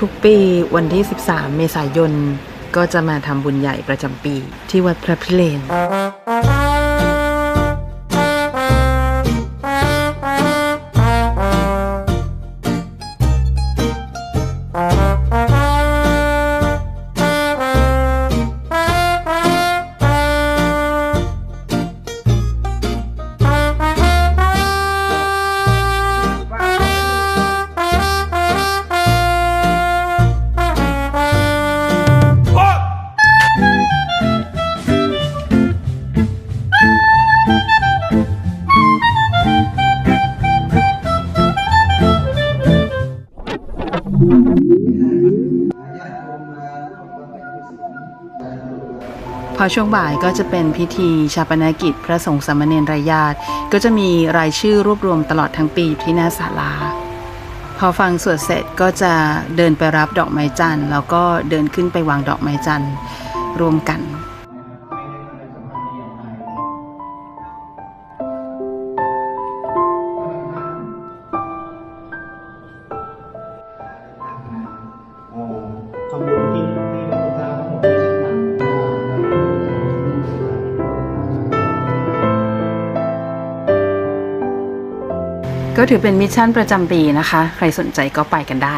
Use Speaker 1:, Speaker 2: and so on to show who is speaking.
Speaker 1: ทุกปีวันที่ 13 เมษายน ก็จะมาทำบุญใหญ่ประจำปีที่วัดพระพิเรน พอช่วงบ่ายก็จะเป็นพิธีชาปนกิจพระสงฆ์สามเณรรายญาติ ก็จะมีรายชื่อรวบรวมตลอดทั้งปีที่หน้าศาลา พอฟังสวดเสร็จก็จะเดินไปรับดอกไม้จันทร์แล้วก็เดินขึ้นไปวางดอกไม้จันทร์รวมกัน ก็ถือเป็นมิชชั่นประจำปีนะคะ ใครสนใจก็ไปกันได้